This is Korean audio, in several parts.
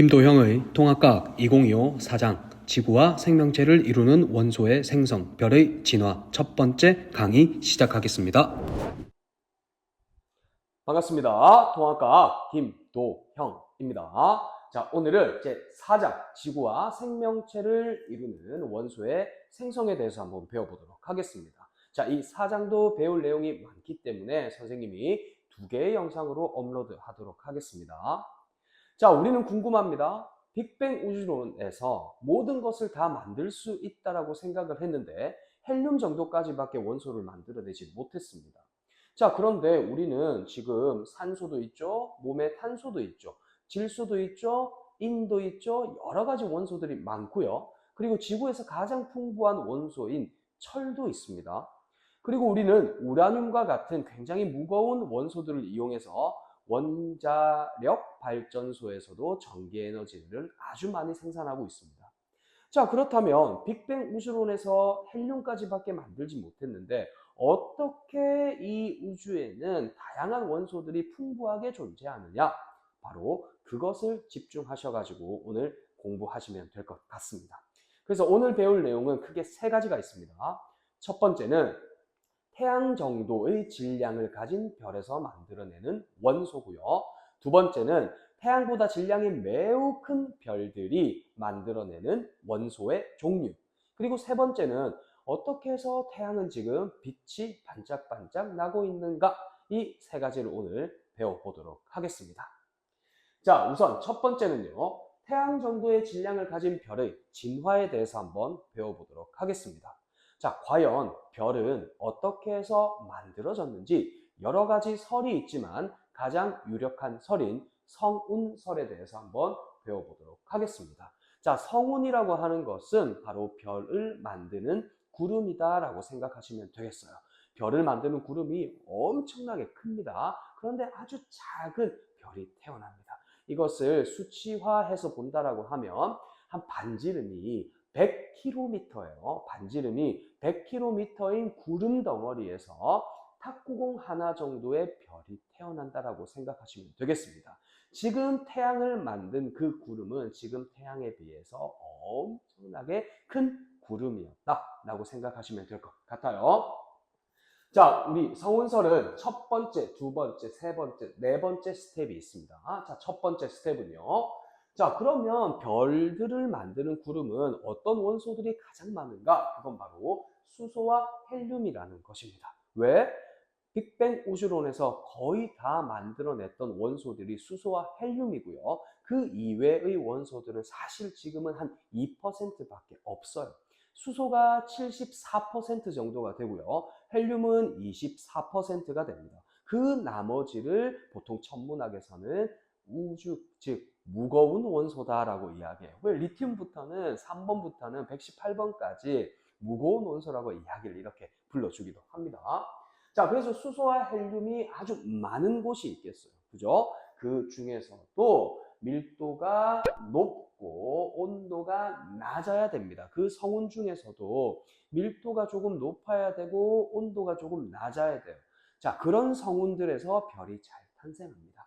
김도형의 통합과학 2025 사장 지구와 생명체를 이루는 원소의 생성, 별의 진화 첫 번째 강의 시작하겠습니다. 반갑습니다. 통합과학 김도형입니다. 자, 오늘은 제 4장 지구와 생명체를 이루는 원소의 생성에 대해서 한번 배워보도록 하겠습니다. 자, 이 4장도 배울 내용이 많기 때문에 선생님이 두 개의 영상으로 업로드 하도록 하겠습니다. 자, 우리는 궁금합니다. 빅뱅 우주론에서 모든 것을 다 만들 수 있다라고 생각을 했는데 헬륨 정도까지밖에 원소를 만들어내지 못했습니다. 자, 그런데 우리는 지금 산소도 있죠, 몸에 탄소도 있죠, 질소도 있죠, 인도 있죠, 여러 가지 원소들이 많고요. 그리고 지구에서 가장 풍부한 원소인 철도 있습니다. 그리고 우리는 우라늄과 같은 굉장히 무거운 원소들을 이용해서 원자력 발전소에서도 전기 에너지를 아주 많이 생산하고 있습니다. 자, 그렇다면 빅뱅 우주론에서 헬륨까지밖에 만들지 못했는데 어떻게 이 우주에는 다양한 원소들이 풍부하게 존재하느냐? 바로 그것을 집중하셔가지고 오늘 공부하시면 될 것 같습니다. 그래서 오늘 배울 내용은 크게 세 가지가 있습니다. 첫 번째는 태양 정도의 질량을 가진 별에서 만들어내는 원소고요. 두 번째는 태양보다 질량이 매우 큰 별들이 만들어내는 원소의 종류. 그리고 세 번째는 어떻게 해서 태양은 지금 빛이 반짝반짝 나고 있는가? 이 세 가지를 오늘 배워보도록 하겠습니다. 자, 우선 첫 번째는요. 태양 정도의 질량을 가진 별의 진화에 대해서 한번 배워보도록 하겠습니다. 자, 과연 별은 어떻게 해서 만들어졌는지 여러 가지 설이 있지만 가장 유력한 설인 성운설에 대해서 한번 배워보도록 하겠습니다. 자, 성운이라고 하는 것은 바로 별을 만드는 구름이다라고 생각하시면 되겠어요. 별을 만드는 구름이 엄청나게 큽니다. 그런데 아주 작은 별이 태어납니다. 이것을 수치화해서 본다라고 하면 한 반지름이 100km예요. 반지름이 100km인 구름 덩어리에서 탁구공 하나 정도의 별이 태어난다라고 생각하시면 되겠습니다. 지금 태양을 만든 그 구름은 지금 태양에 비해서 엄청나게 큰 구름이었다라고 생각하시면 될 것 같아요. 자, 우리 성운설은 첫 번째, 두 번째, 세 번째, 네 번째 스텝이 있습니다. 자, 첫 번째 스텝은요. 자, 그러면 별들을 만드는 구름은 어떤 원소들이 가장 많은가? 그건 바로 수소와 헬륨이라는 것입니다. 왜? 빅뱅 우주론에서 거의 다 만들어냈던 원소들이 수소와 헬륨이고요. 그 이외의 원소들은 사실 지금은 한 2%밖에 없어요. 수소가 74% 정도가 되고요. 헬륨은 24%가 됩니다. 그 나머지를 보통 천문학에서는 우주, 즉 무거운 원소다라고 이야기해요. 왜 리튬부터는 3번부터는 118번까지 무거운 원소라고 이야기를 이렇게 불러주기도 합니다. 자, 그래서 수소와 헬륨이 아주 많은 곳이 있겠어요. 그죠? 그 중에서도 밀도가 높고 온도가 낮아야 됩니다. 그 성운 중에서도 밀도가 조금 높아야 되고 온도가 조금 낮아야 돼요. 자, 그런 성운들에서 별이 잘 탄생합니다.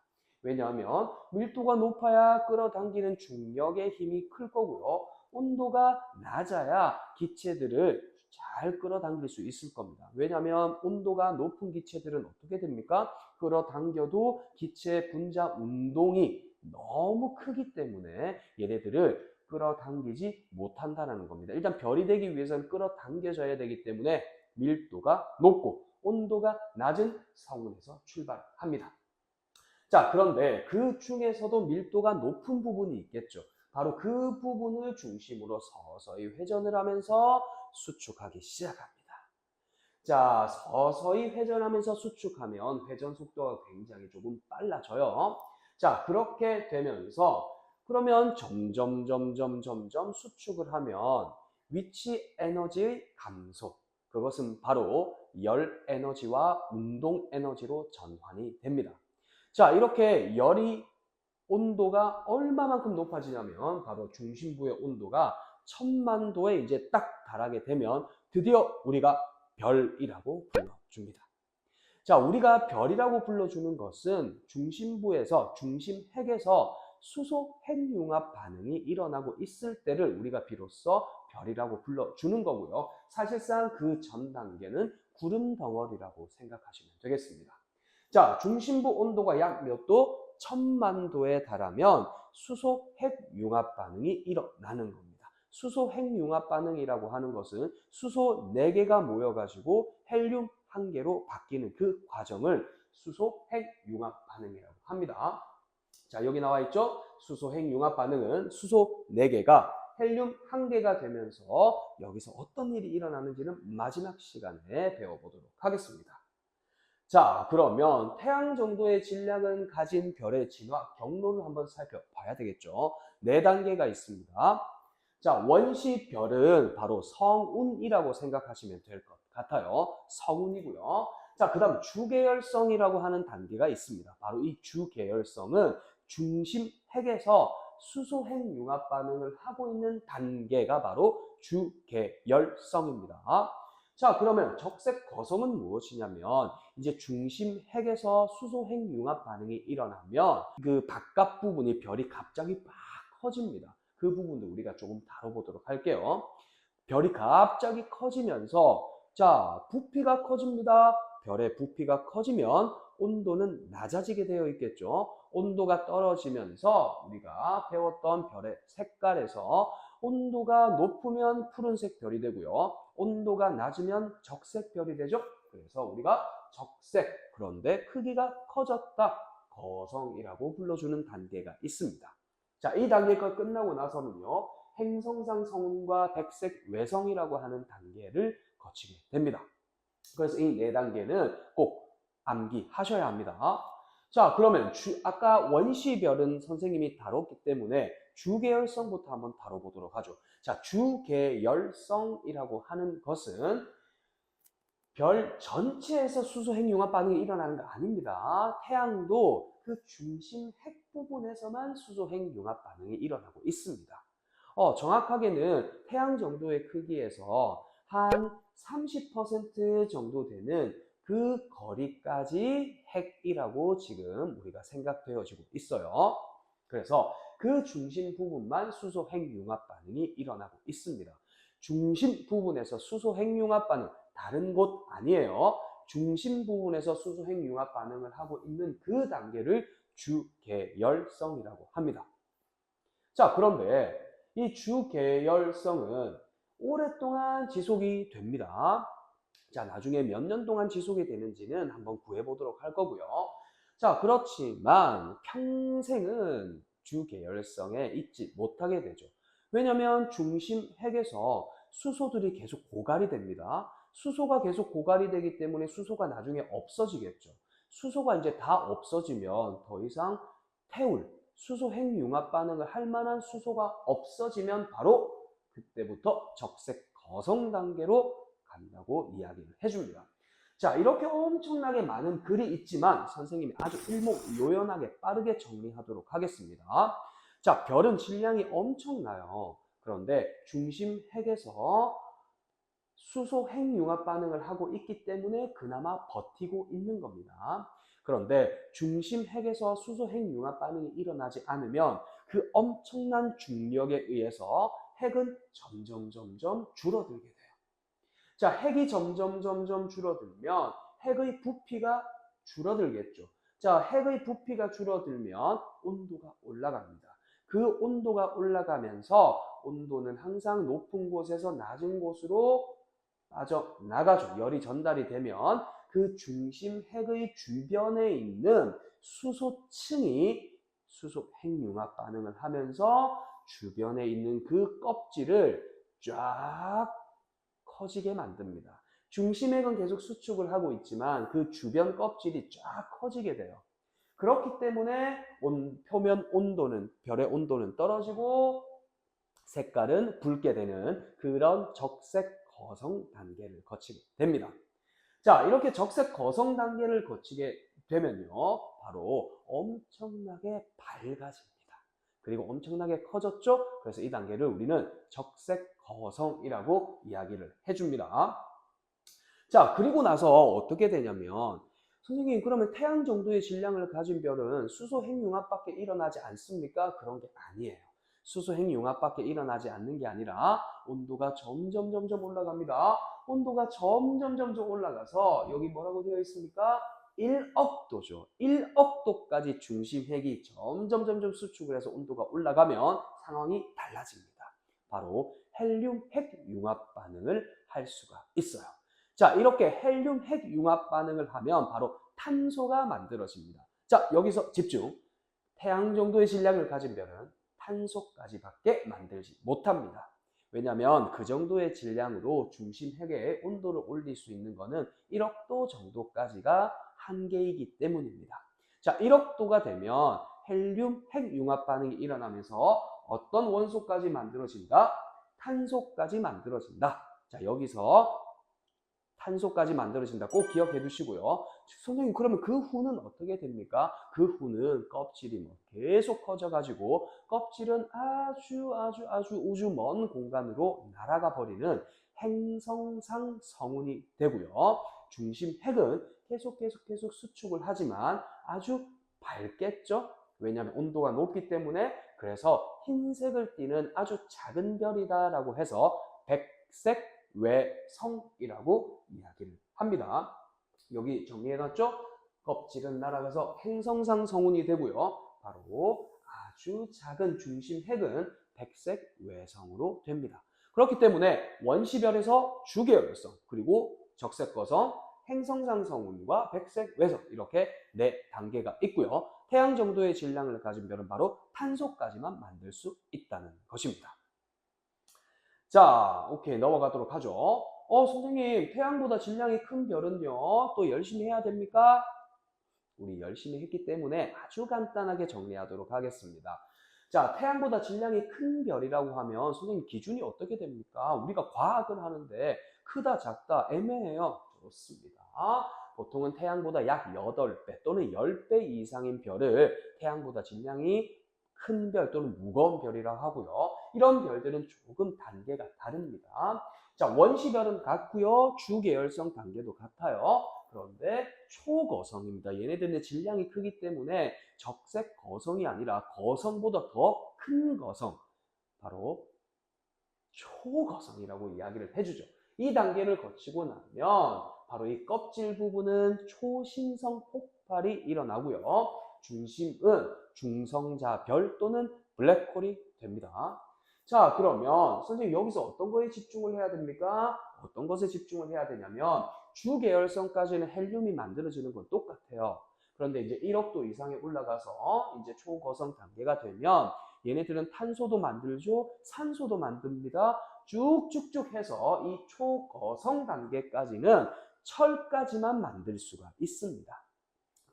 왜냐하면 밀도가 높아야 끌어당기는 중력의 힘이 클 거고요. 온도가 낮아야 기체들을 잘 끌어당길 수 있을 겁니다. 왜냐하면 온도가 높은 기체들은 어떻게 됩니까? 끌어당겨도 기체 분자 운동이 너무 크기 때문에 얘네들을 끌어당기지 못한다는 겁니다. 일단 별이 되기 위해서는 끌어당겨져야 되기 때문에 밀도가 높고 온도가 낮은 성운에서 출발합니다. 자, 그런데 그 중에서도 밀도가 높은 부분이 있겠죠. 바로 그 부분을 중심으로 서서히 회전을 하면서 수축하기 시작합니다. 자, 서서히 회전하면서 수축하면 회전 속도가 굉장히 조금 빨라져요. 자, 그렇게 되면서 그러면 점점 점점 점점 수축을 하면 위치 에너지의 감소. 그것은 바로 열 에너지와 운동 에너지로 전환이 됩니다. 자, 이렇게 열이 온도가 얼마만큼 높아지냐면 바로 중심부의 온도가 천만 도에 이제 딱 달하게 되면 드디어 우리가 별이라고 불러줍니다. 자, 우리가 별이라고 불러주는 것은 중심부에서 중심 핵에서 수소 핵융합 반응이 일어나고 있을 때를 우리가 비로소 별이라고 불러주는 거고요. 사실상 그 전 단계는 구름 덩어리라고 생각하시면 되겠습니다. 자, 중심부 온도가 약 몇 도? 천만 도에 달하면 수소 핵융합 반응이 일어나는 겁니다. 수소 핵융합 반응이라고 하는 것은 수소 4개가 모여가지고 헬륨 1개로 바뀌는 그 과정을 수소 핵융합 반응이라고 합니다. 자, 여기 나와 있죠? 수소 핵융합 반응은 수소 4개가 헬륨 1개가 되면서 여기서 어떤 일이 일어나는지는 마지막 시간에 배워보도록 하겠습니다. 자, 그러면 태양 정도의 질량은 가진 별의 진화 경로를 한번 살펴봐야 되겠죠. 네 단계가 있습니다. 자, 원시 별은 바로 성운이라고 생각하시면 될 것 같아요. 성운이고요. 자, 그 다음 주계열성이라고 하는 단계가 있습니다. 바로 이 주계열성은 중심 핵에서 수소 핵 융합 반응을 하고 있는 단계가 바로 주계열성입니다. 자, 그러면 적색 거성은 무엇이냐면 이제 중심 핵에서 수소 핵 융합 반응이 일어나면 그 바깥 부분이 별이 갑자기 막 커집니다. 그 부분도 우리가 조금 다뤄보도록 할게요. 별이 갑자기 커지면서 자, 부피가 커집니다. 별의 부피가 커지면 온도는 낮아지게 되어 있겠죠. 온도가 떨어지면서 우리가 배웠던 별의 색깔에서 온도가 높으면 푸른색 별이 되고요. 온도가 낮으면 적색 별이 되죠. 그래서 우리가 적색, 그런데 크기가 커졌다. 거성이라고 불러주는 단계가 있습니다. 자, 이 단계가 끝나고 나서는요. 행성상 성운과 백색 외성이라고 하는 단계를 거치게 됩니다. 그래서 이 네 단계는 꼭 암기하셔야 합니다. 자, 그러면 주, 아까 원시별은 선생님이 다뤘기 때문에 주계열성부터 한번 다뤄보도록 하죠. 자, 주계열성이라고 하는 것은 별 전체에서 수소 핵융합 반응이 일어나는 거 아닙니다. 태양도 그 중심 핵 부분에서만 수소 핵융합 반응이 일어나고 있습니다. 어, 정확하게는 태양 정도의 크기에서 한 30% 정도 되는 그 거리까지 핵이라고 지금 우리가 생각되어지고 있어요. 그래서 그 중심 부분만 수소 핵융합 반응이 일어나고 있습니다. 중심 부분에서 수소 핵융합 반응 다른 곳 아니에요. 중심 부분에서 수소 핵융합 반응을 하고 있는 그 단계를 주계열성이라고 합니다. 자, 그런데 이 주계열성은 오랫동안 지속이 됩니다. 자, 나중에 몇 년 동안 지속이 되는지는 한번 구해보도록 할 거고요. 자, 그렇지만 평생은 주계열성에 있지 못하게 되죠. 왜냐하면 중심 핵에서 수소들이 계속 고갈이 됩니다. 수소가 계속 고갈이 되기 때문에 수소가 나중에 없어지겠죠. 수소가 이제 다 없어지면 더 이상 태울, 수소 핵융합 반응을 할 만한 수소가 없어지면 바로 그때부터 적색 거성 단계로 간다고 이야기를 해줍니다. 자, 이렇게 엄청나게 많은 글이 있지만 선생님이 아주 일목요연하게 빠르게 정리하도록 하겠습니다. 자, 별은 질량이 엄청나요. 그런데 중심 핵에서 수소 핵융합 반응을 하고 있기 때문에 그나마 버티고 있는 겁니다. 그런데 중심 핵에서 수소 핵융합 반응이 일어나지 않으면 그 엄청난 중력에 의해서 핵은 점점 점점 줄어들게 돼요. 자, 핵이 점점 점점 줄어들면 핵의 부피가 줄어들겠죠. 자, 핵의 부피가 줄어들면 온도가 올라갑니다. 그 온도가 올라가면서 온도는 항상 높은 곳에서 낮은 곳으로 빠져 나가죠. 열이 전달이 되면 그 중심 핵의 주변에 있는 수소층이 수소 핵융합 반응을 하면서 주변에 있는 그 껍질을 쫙 커지게 만듭니다. 중심핵은 계속 수축을 하고 있지만 그 주변 껍질이 쫙 커지게 돼요. 그렇기 때문에 온, 표면 온도는 별의 온도는 떨어지고 색깔은 붉게 되는 그런 적색 거성 단계를 거치게 됩니다. 자, 이렇게 적색 거성 단계를 거치게 되면요. 바로 엄청나게 밝아집니다. 그리고 엄청나게 커졌죠? 그래서 이 단계를 우리는 적색 거성이라고 이야기를 해줍니다. 자, 그리고 나서 어떻게 되냐면, 선생님, 그러면 태양 정도의 질량을 가진 별은 수소 핵융합 밖에 일어나지 않습니까? 그런 게 아니에요. 수소 핵융합 밖에 일어나지 않는 게 아니라 온도가 점점 점점 올라갑니다. 온도가 점점 점점 올라가서 여기 뭐라고 되어 있습니까? 1억 도죠. 1억 도까지 중심 핵이 점점 점점 수축을 해서 온도가 올라가면 상황이 달라집니다. 바로 헬륨 핵 융합 반응을 할 수가 있어요. 자, 이렇게 헬륨 핵 융합 반응을 하면 바로 탄소가 만들어집니다. 자, 여기서 집중. 태양 정도의 질량을 가진 별은 탄소까지밖에 만들지 못합니다. 왜냐하면 그 정도의 질량으로 중심 핵의 온도를 올릴 수 있는 것은 1억도 정도까지가 한계이기 때문입니다. 자, 1억도가 되면 헬륨 핵융합 반응이 일어나면서 어떤 원소까지 만들어진다? 탄소까지 만들어진다. 자, 여기서 탄소까지 만들어진다. 꼭 기억해 두시고요. 선생님, 그러면 그 후는 어떻게 됩니까? 그 후는 껍질이 뭐 계속 커져가지고 껍질은 아주 아주 아주 우주 먼 공간으로 날아가 버리는 행성상 성운이 되고요. 중심 핵은 계속 계속 계속 수축을 하지만 아주 밝겠죠? 왜냐하면 온도가 높기 때문에 그래서 흰색을 띠는 아주 작은 별이다라고 해서 백색 외성이라고 이야기를 합니다. 여기 정리해놨죠? 껍질은 날아가서 행성상 성운이 되고요. 바로 아주 작은 중심 핵은 백색 외성으로 됩니다. 그렇기 때문에 원시별에서 주계열성 그리고 적색 거성, 행성상 성운과 백색 외성 이렇게 네 단계가 있고요. 태양 정도의 질량을 가진 별은 바로 탄소까지만 만들 수 있다는 것입니다. 자, 오케이 넘어가도록 하죠. 어, 선생님, 태양보다 질량이 큰 별은요, 또 열심히 해야 됩니까? 우리 열심히 했기 때문에 아주 간단하게 정리하도록 하겠습니다. 자, 태양보다 질량이 큰 별이라고 하면 선생님 기준이 어떻게 됩니까? 우리가 과학을 하는데 크다, 작다, 애매해요. 그렇습니다. 보통은 태양보다 약 8배 또는 10배 이상인 별을 태양보다 질량이 큰 별 또는 무거운 별이라고 하고요. 이런 별들은 조금 단계가 다릅니다. 자, 원시별은 같고요. 주계열성 단계도 같아요. 그런데 초거성입니다. 얘네들은 질량이 크기 때문에 적색 거성이 아니라 거성보다 더 큰 거성, 바로 초거성이라고 이야기를 해주죠. 이 단계를 거치고 나면 바로 이 껍질 부분은 초신성 폭발이 일어나고요. 중심은 중성자별 또는 블랙홀이 됩니다. 자, 그러면 선생님 여기서 어떤 거에 집중을 해야 됩니까? 어떤 것에 집중을 해야 되냐면 주계열성까지는 헬륨이 만들어지는 건 똑같아요. 그런데 이제 1억도 이상에 올라가서 이제 초거성 단계가 되면 얘네들은 탄소도 만들죠, 산소도 만듭니다. 쭉쭉쭉 해서 이 초거성 단계까지는 철까지만 만들 수가 있습니다.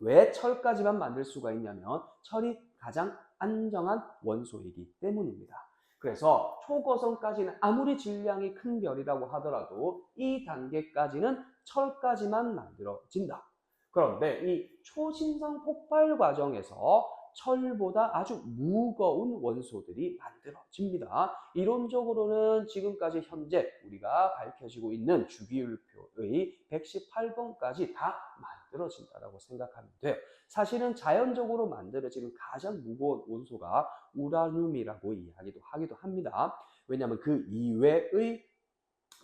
왜 철까지만 만들 수가 있냐면 철이 가장 안정한 원소이기 때문입니다. 그래서 초거성까지는 아무리 질량이 큰 별이라고 하더라도 이 단계까지는 철까지만 만들어진다. 그런데 이 초신성 폭발 과정에서 철보다 아주 무거운 원소들이 만들어집니다. 이론적으로는 지금까지 현재 우리가 밝혀지고 있는 주기율표의 118번까지 다 만들어진다고 생각하면 돼요. 사실은 자연적으로 만들어지는 가장 무거운 원소가 우라늄이라고 이야기도 하기도 합니다. 왜냐하면 그 이외의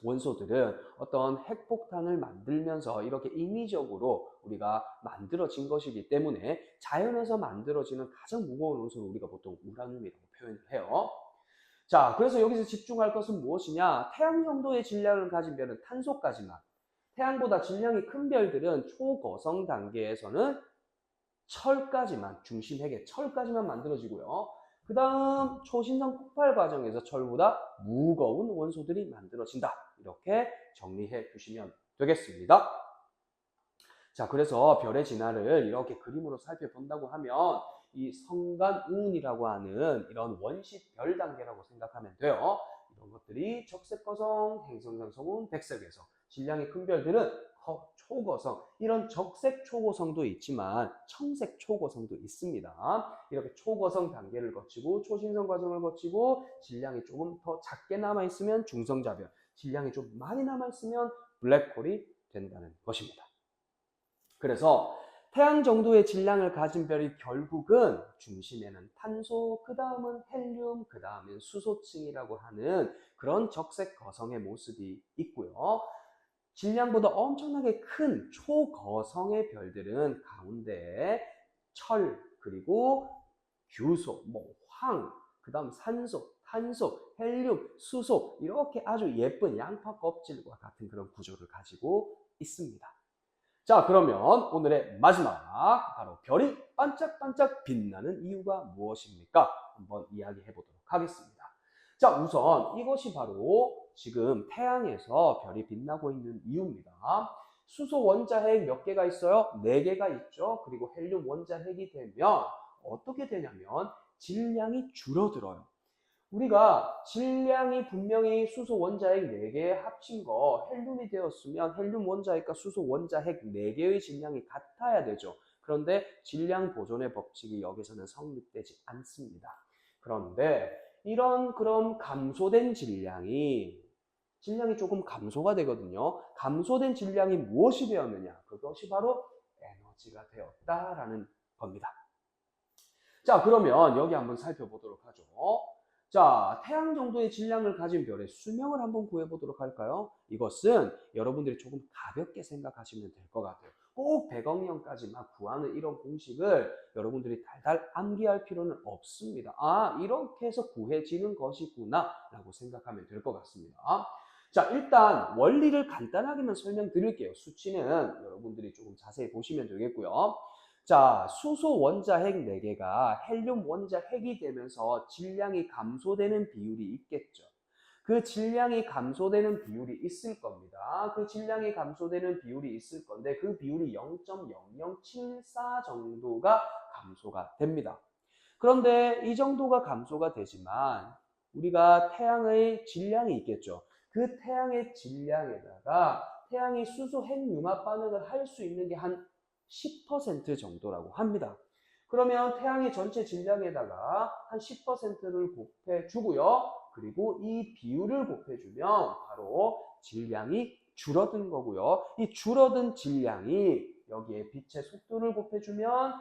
원소들은 어떤 핵폭탄을 만들면서 이렇게 인위적으로 우리가 만들어진 것이기 때문에 자연에서 만들어지는 가장 무거운 원소를 우리가 보통 우라늄이라고 표현을 해요. 자, 그래서 여기서 집중할 것은 무엇이냐? 태양 정도의 질량을 가진 별은 탄소까지만. 태양보다 질량이 큰 별들은 초거성 단계에서는 철까지만, 중심 핵의 철까지만 만들어지고요. 그 다음 초신성 폭발 과정에서 철보다 무거운 원소들이 만들어진다. 이렇게 정리해 두시면 되겠습니다. 자, 그래서 별의 진화를 이렇게 그림으로 살펴본다고 하면 이 성간운이라고 하는 이런 원시 별 단계라고 생각하면 돼요. 이런 것들이 적색 거성, 행성상 성운, 백색에서 질량이 큰 별들은 허- 초거성, 이런 적색 초고성도 있지만 청색 초고성도 있습니다. 이렇게 초거성 단계를 거치고 초신성 과정을 거치고 질량이 조금 더 작게 남아 있으면 중성자별, 질량이 좀 많이 남아 있으면 블랙홀이 된다는 것입니다. 그래서 태양 정도의 질량을 가진 별이 결국은 중심에는 탄소, 그 다음은 헬륨, 그 다음은 수소층이라고 하는 그런 적색 거성의 모습이 있고요. 질량보다 엄청나게 큰 초거성의 별들은 가운데 철, 그리고 규소, 뭐 황, 그 다음 산소, 탄소, 헬륨, 수소 이렇게 아주 예쁜 양파 껍질과 같은 그런 구조를 가지고 있습니다. 자, 그러면 오늘의 마지막 바로 별이 반짝반짝 빛나는 이유가 무엇입니까? 한번 이야기해 보도록 하겠습니다. 자, 우선 이것이 바로 지금 태양에서 별이 빛나고 있는 이유입니다. 수소 원자핵 몇 개가 있어요? 네 개가 있죠. 그리고 헬륨 원자핵이 되면 어떻게 되냐면 질량이 줄어들어요. 우리가 질량이 분명히 수소 원자핵 4개 합친 거 헬륨이 되었으면 헬륨 원자핵과 수소 원자핵 4개의 질량이 같아야 되죠. 그런데 질량 보존의 법칙이 여기서는 성립되지 않습니다. 그런데 이런 그럼 감소된 질량이 질량이 조금 감소가 되거든요. 감소된 질량이 무엇이 되었느냐? 그것이 바로 에너지가 되었다라는 겁니다. 자, 그러면 여기 한번 살펴보도록 하죠. 자, 태양 정도의 질량을 가진 별의 수명을 한번 구해보도록 할까요? 이것은 여러분들이 조금 가볍게 생각하시면 될 것 같아요. 꼭 100억 년까지만 구하는 이런 공식을 여러분들이 달달 암기할 필요는 없습니다. 아, 이렇게 해서 구해지는 것이구나 라고 생각하면 될 것 같습니다. 자, 일단 원리를 간단하게만 설명드릴게요. 수치는 여러분들이 조금 자세히 보시면 되겠고요. 자, 수소 원자 핵 4개가 헬륨 원자 핵이 되면서 질량이 감소되는 비율이 있겠죠. 그 질량이 감소되는 비율이 있을 겁니다. 그 질량이 감소되는 비율이 있을 건데 그 비율이 0.0074 정도가 감소가 됩니다. 그런데 이 정도가 감소가 되지만 우리가 태양의 질량이 있겠죠. 그 태양의 질량에다가 태양이 수소 핵융합 반응을 할 수 있는 게 한 10% 정도라고 합니다. 그러면 태양의 전체 질량에다가 한 10%를 곱해 주고요. 그리고 이 비율을 곱해 주면 바로 질량이 줄어든 거고요. 이 줄어든 질량이 여기에 빛의 속도를 곱해 주면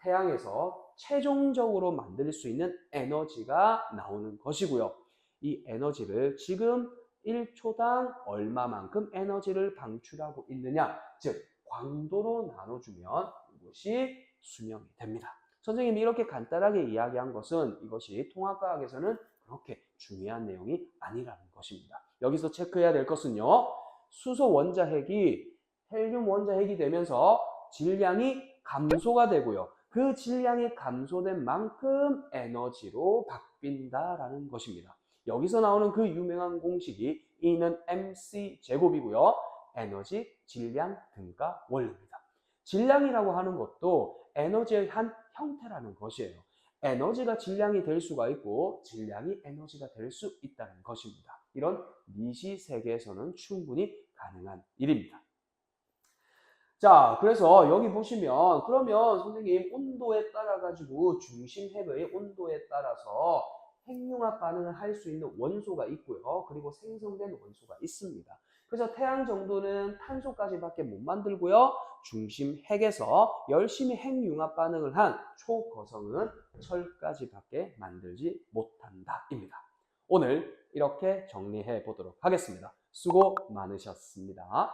태양에서 최종적으로 만들 수 있는 에너지가 나오는 것이고요. 이 에너지를 지금 1초당 얼마만큼 에너지를 방출하고 있느냐, 즉 광도로 나눠주면 이것이 수명이 됩니다. 선생님이 이렇게 간단하게 이야기한 것은 이것이 통합과학에서는 그렇게 중요한 내용이 아니라는 것입니다. 여기서 체크해야 될 것은요. 수소 원자핵이 헬륨 원자핵이 되면서 질량이 감소가 되고요. 그 질량이 감소된 만큼 에너지로 바뀐다라는 것입니다. 여기서 나오는 그 유명한 공식이 E는 mc 제곱이고요. 에너지, 질량, 등가 원리입니다. 질량이라고 하는 것도 에너지의 한 형태라는 것이에요. 에너지가 질량이 될 수가 있고 질량이 에너지가 될 수 있다는 것입니다. 이런 미시 세계에서는 충분히 가능한 일입니다. 자, 그래서 여기 보시면 그러면 선생님 온도에 따라 가지고 중심 핵의 온도에 따라서 핵융합 반응을 할 수 있는 원소가 있고요. 그리고 생성된 원소가 있습니다. 그래서 태양 정도는 탄소까지밖에 못 만들고요. 중심 핵에서 열심히 핵융합 반응을 한 초거성은 철까지밖에 만들지 못한다입니다. 오늘 이렇게 정리해 보도록 하겠습니다. 수고 많으셨습니다.